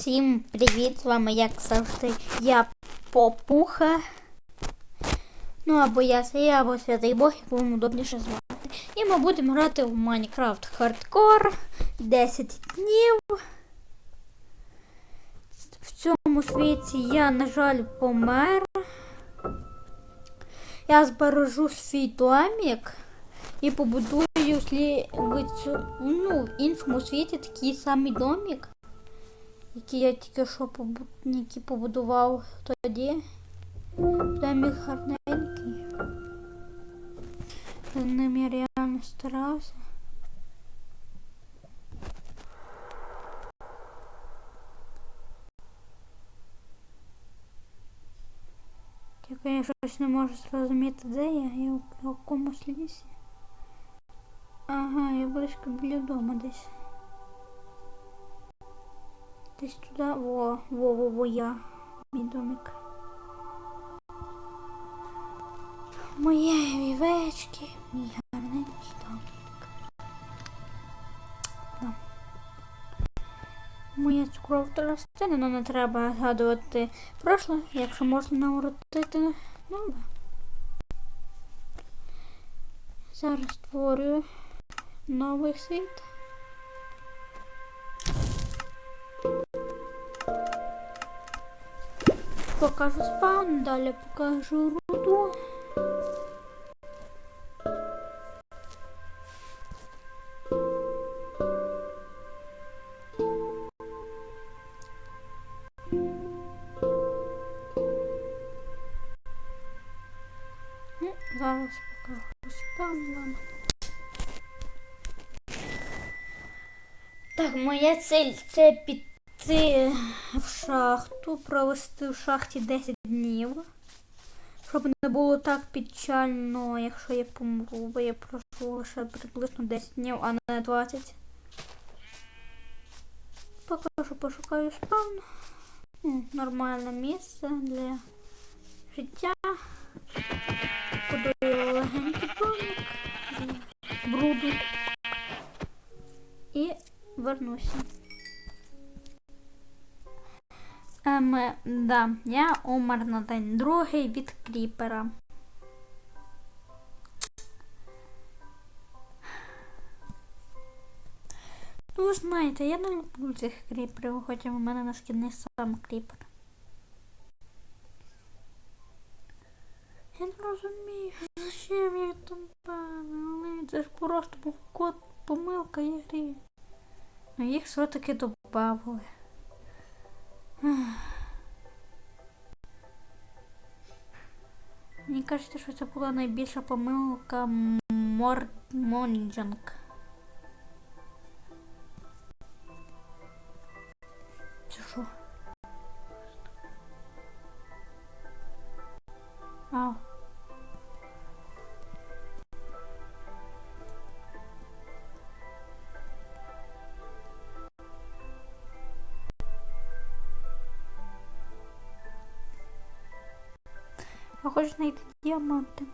Всім привіт! З вами, як завжди, я Попуха. Ну, або я Сія, або Святий Бог, як вам удобніше звати. І ми будемо грати в Майнкрафт Хардкор 10 днів. В цьому світі я, на жаль, помер. Я збережу свій домик і побудую в, ну, іншому світі такий самий домик, який я тільки що побу... побудував тоді. Домик гарненький. За ним я реально старався. Я щось не можу зрозуміти, де я, я в якомусь лісі. Ага, я близько біля дома десь. Десь туди, во, во, во, во, я. Мій домик. Моє вівечки, мій гарненький домик. Да. Моя цукровка рослина, але не треба згадувати прошле, якщо можна наворотити нове. Зараз створюю новий світ. Покажу спаун, далі покажу руду. Ну, Зараз. Так, моя цель це піти в шахту, провести в шахті 10 днів. Щоб не було так печально, якщо я помру, бо я прошу лише приблизно 10 днів, а не 20. Поки що пошукаю спавн. Нормальне місце для життя. Подаю легенький домик бруду. І вернуся. Ем, да, я умер на день другий від кріпера. Ну, ви знаєте, я не люблю цих кріперів, хоча в мене на шкідний сам кріпер. Я не розумію, зачем я там певний. Це ж просто був код помилка ігри. Ну їх все-таки добавили. Мені кажеться, що це була найбільша помилка Мор... Монджанг. А. Я хочу знайти діаманти.